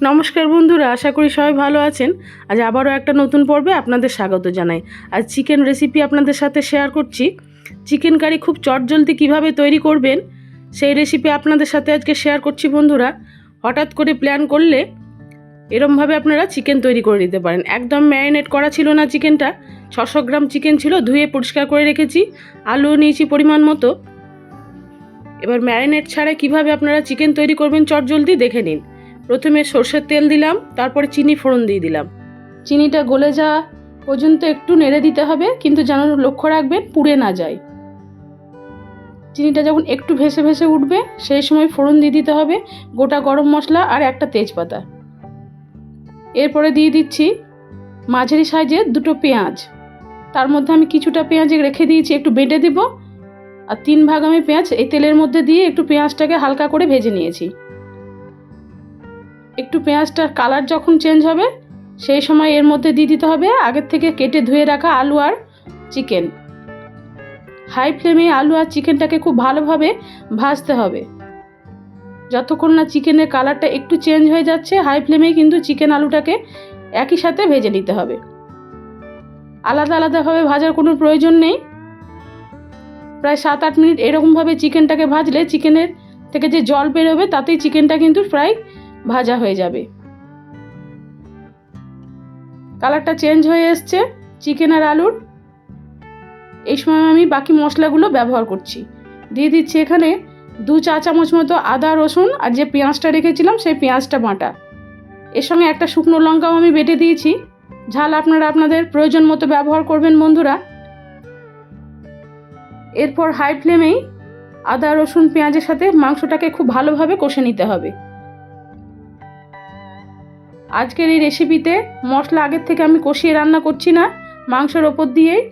নমস্কার বন্ধুরা, আশা করি সবাই ভালো আছেন। আজ আবারও একটা নতুন পর্বে আপনাদের স্বাগত জানাই। আজ চিকেন রেসিপি আপনাদের সাথে শেয়ার করছি। চিকেন কারি খুব চটজলদি কীভাবে তৈরি করবেন, সেই রেসিপি আপনাদের সাথে আজকে শেয়ার করছি বন্ধুরা। হঠাৎ করে প্ল্যান করলে এরমভাবে আপনারা চিকেন তৈরি করে নিতে পারেন। একদম ম্যারিনেট করা ছিল না চিকেনটা, ছশো গ্রাম চিকেন ছিল, ধুয়ে পরিষ্কার করে রেখেছি। আলু নিয়েছি পরিমাণ মতো। এবার ম্যারিনেট ছাড়া কীভাবে আপনারা চিকেন তৈরি করবেন চটজলদি দেখে নিন। প্রথমে সর্ষের তেল দিলাম, তারপরে চিনি ফোড়ন দিয়ে দিলাম। চিনিটা গলে যাওয়া পর্যন্ত একটু নেড়ে দিতে হবে, কিন্তু যেন লক্ষ্য রাখবেন পুড়ে না যায়। চিনিটা যখন একটু ভেসে ভেসে উঠবে, সেই সময় ফোড়ন দিয়ে দিতে হবে গোটা গরম মশলা আর একটা তেজপাতা। এরপরে দিয়ে দিচ্ছি মাঝারি সাইজের দুটো পেঁয়াজ। তার মধ্যে আমি কিছুটা পেঁয়াজ রেখে দিয়েছি, একটু বেটে দেব। আর তিন ভাগ আমি পেঁয়াজ এই তেলের মধ্যে দিয়ে একটু পেঁয়াজটাকে হালকা করে ভেজে নিয়েছি। একটু পেঁয়াজটার কালার যখন চেঞ্জ হবে, সেই সময় এর মধ্যে দিয়ে দিতে হবে আগের থেকে কেটে ধুয়ে রাখা আলু আর চিকেন। হাই ফ্লেমে আলু আর চিকেনটাকে খুব ভালোভাবে ভাজতে হবে। যতক্ষণ না চিকেনের কালারটা একটু চেঞ্জ হয়ে যাচ্ছে, হাই ফ্লেমেই কিন্তু চিকেন আলুটাকে একই সাথে ভেজে নিতে হবে। আলাদা আলাদাভাবে ভাজার কোনো প্রয়োজন নেই। প্রায় সাত আট মিনিট এরকমভাবে চিকেনটাকে ভাজলে, চিকেনের থেকে যে জল বেরোবে, তাতেই চিকেনটা কিন্তু প্রায় ভাজা হয়ে যাবে। কালারটা চেঞ্জ হয়ে এসছে, চিকেন আর আলুর। এই সময় আমি বাকি মশলাগুলো ব্যবহার করছি। দিয়ে দিচ্ছি এখানে দু চা চামচ মতো আদা, রসুন আর যে পেঁয়াজটা রেখেছিলাম সেই পেঁয়াজটা বাটা। এর সঙ্গে একটা শুকনো লঙ্কাও আমি বেটে দিয়েছি। ঝাল আপনারা আপনাদের প্রয়োজন মতো ব্যবহার করবেন বন্ধুরা। এরপর হাই ফ্লেমেই আদা, রসুন, পেঁয়াজের সাথে মাংসটাকে খুব ভালোভাবে কষে নিতে হবে। আজকের এই রেসিপিতে মশলা আগের থেকে আমি কষিয়ে রান্না করছি না, মাংসের ওপর দিয়েই।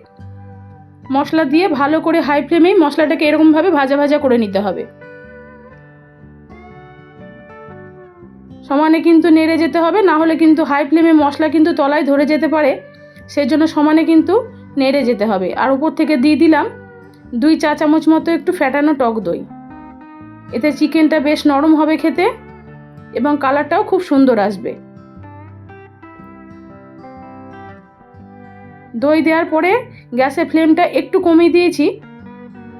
মশলা দিয়ে ভালো করে হাই ফ্লেমেই মশলাটাকে এরকমভাবে ভাজা ভাজা করে নিতে হবে। সমানে কিন্তু নেড়ে যেতে হবে, না হলে কিন্তু হাই ফ্লেমে মশলা কিন্তু তলায় ধরে যেতে পারে। সেই জন্য সমানে কিন্তু নেড়ে যেতে হবে। আর উপর থেকে দিয়ে দিলাম দুই চা চামচ মতো একটু ফ্যাটানো টক দই। এতে চিকেনটা বেশ নরম হবে খেতে এবং কালারটাও খুব সুন্দর আসবে। দই দেওয়ার পরে গ্যাসের ফ্লেমটা একটু কমিয়ে দিয়েছি।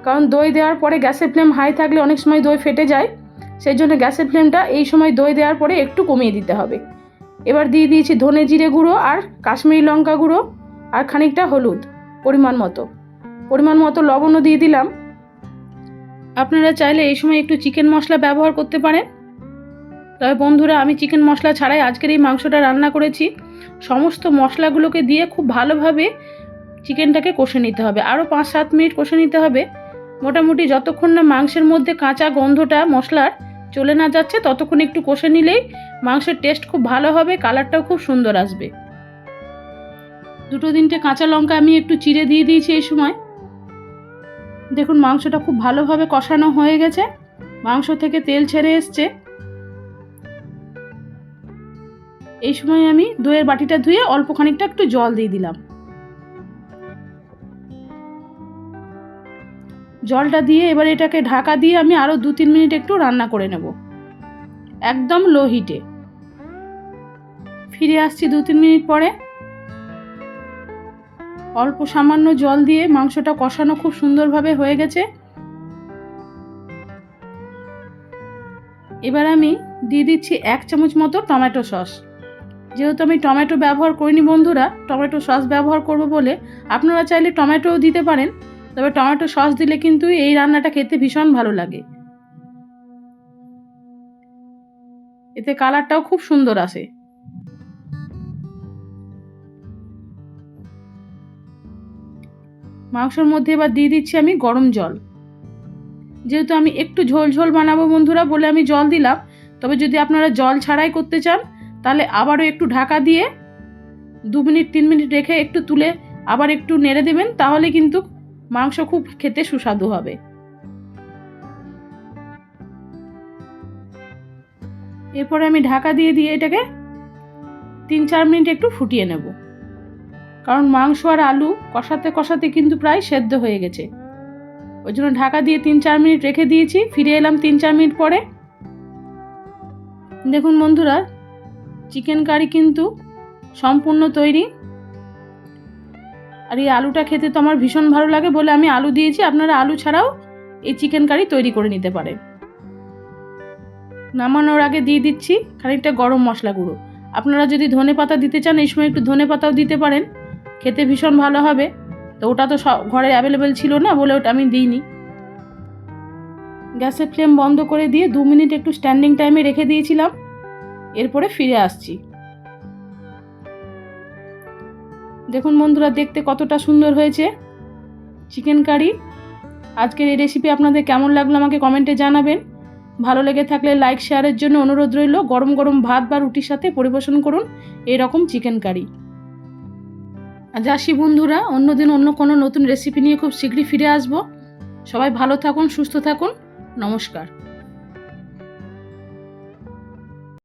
কারণ দই দেওয়ার পরে গ্যাসের ফ্লেম হাই থাকলে অনেক সময় দই ফেটে যায়। সেই জন্য গ্যাসের ফ্লেমটা এই সময় দই দেওয়ার পরে একটু কমিয়ে দিতে হবে। এবার দিয়ে দিয়েছি ধনে জিরে গুঁড়ো আর কাশ্মীরি লঙ্কা গুঁড়ো আর খানিকটা হলুদ, পরিমাণ মতো। পরিমাণ মতো লবণও দিয়ে দিলাম। আপনারা চাইলে এই সময় একটু চিকেন মশলা ব্যবহার করতে পারেন। তবে বন্ধুরা, আমি চিকেন মশলা ছাড়াই আজকের এই মাংসটা রান্না করেছি। সমস্ত মশলাগুলোকে দিয়ে খুব ভালোভাবে চিকেনটাকে কষে নিতে হবে। আরও পাঁচ সাত মিনিট কষে নিতে হবে। মোটামুটি যতক্ষণ না মাংসের মধ্যে কাঁচা গন্ধটা মশলার চলে না যাচ্ছে, ততক্ষণ একটু কষে নিলেই মাংসের টেস্ট খুব ভালো হবে, কালারটাও খুব সুন্দর আসবে। দুটো তিনটে কাঁচা লঙ্কা আমি একটু চিড়ে দিয়ে দিয়েছি এই সময়। দেখুন, মাংসটা খুব ভালোভাবে কষানো হয়ে গেছে। মাংস থেকে তেল ছেড়ে এসছে। এই সময় আমি দইয়ের বাটিটা ধুয়ে অল্প খানিকটা একটু জল দিয়ে দিলাম। জলটা দিয়ে এবার এটাকে ঢাকা দিয়ে আমি আরও দু তিন মিনিট একটু রান্না করে নেব। একদম লো হিটে। ফিরে আসছি দু তিন মিনিট পরে। অল্প সামান্য জল দিয়ে মাংসটা কষানো খুব সুন্দরভাবে হয়ে গেছে। এবার আমি দিয়ে দিচ্ছি এক চামচ মতো টমেটো সস। যেহেতু আমি টমেটো ব্যবহার করিনি বন্ধুরা, টমেটো সস ব্যবহার করব বলে, আপনারা চাইলে টমেটোও দিতে পারেন, তবে টমেটো সস দিলে কিন্তু এই রান্নাটা খেতে ভীষণ ভালো লাগে। এতে কালারটাও খুব সুন্দর আসে। মাংসের মধ্যে এবার দিয়ে দিচ্ছি আমি গরম জল। যেহেতু আমি একটু ঝোল ঝোল বানাবো বন্ধুরা বলে আমি জল দিলাম, তবে যদি আপনারা জল ছাড়াই করতে চান তাহলে আবারও একটু ঢাকা দিয়ে দু মিনিট, তিন মিনিট রেখে একটু তুলে আবার একটু নেড়ে দেবেন, তাহলে কিন্তু মাংস খুব খেতে সুস্বাদু হবে। এরপরে আমি ঢাকা দিয়ে দিয়ে এটাকে তিন চার মিনিট একটু ফুটিয়ে নেব। কারণ মাংস আর আলু কষাতে কষাতে কিন্তু প্রায় সেদ্ধ হয়ে গেছে। ওই জন্য ঢাকা দিয়ে তিন চার মিনিট রেখে দিয়েছি, ফিরে এলাম তিন চার মিনিট পরে। দেখুন বন্ধুরা চিকেন কারি কিন্তু সম্পূর্ণ তৈরি। আর এই আলুটা খেতে তো আমার ভীষণ ভালো লাগে বলে আমি আলু দিয়েছি। আপনারা আলু ছাড়াও এই চিকেন কারি তৈরি করে নিতে পারেন। নামানোর আগে দিয়ে দিচ্ছি খানিকটা গরম মশলা গুঁড়ো। আপনারা যদি ধনে পাতা দিতে চান, এই সময় একটু ধনে পাতাও দিতে পারেন। খেতে ভীষণ ভালো হবে। তো ওটা তো সব ঘরে অ্যাভেলেবেল ছিল না বলে ওটা আমি দিইনি। গ্যাসের ফ্লেম বন্ধ করে দিয়ে দু মিনিট একটু স্ট্যান্ডিং টাইমে রেখে দিয়েছিলাম। এরপরে ফিরে আসছি। দেখুন বন্ধুরা, দেখতে কতটা সুন্দর হয়েছে। চিকেন কারি, আজকের এই রেসিপি আপনাদের কেমন লাগল আমাকে কমেন্টে জানাবেন। ভালো লেগে থাকলে লাইক শেয়ারের জন্য অনুরোধ রইল। গরম গরম ভাত বা রুটির সাথে পরিবেশন করুন এই রকম চিকেন কারি। আজ আসি বন্ধুরা, অন্যদিন অন্য কোনো নতুন রেসিপি নিয়ে খুব শীঘ্রই ফিরে আসব। সবাই ভালো থাকুন, সুস্থ থাকুন। নমস্কার।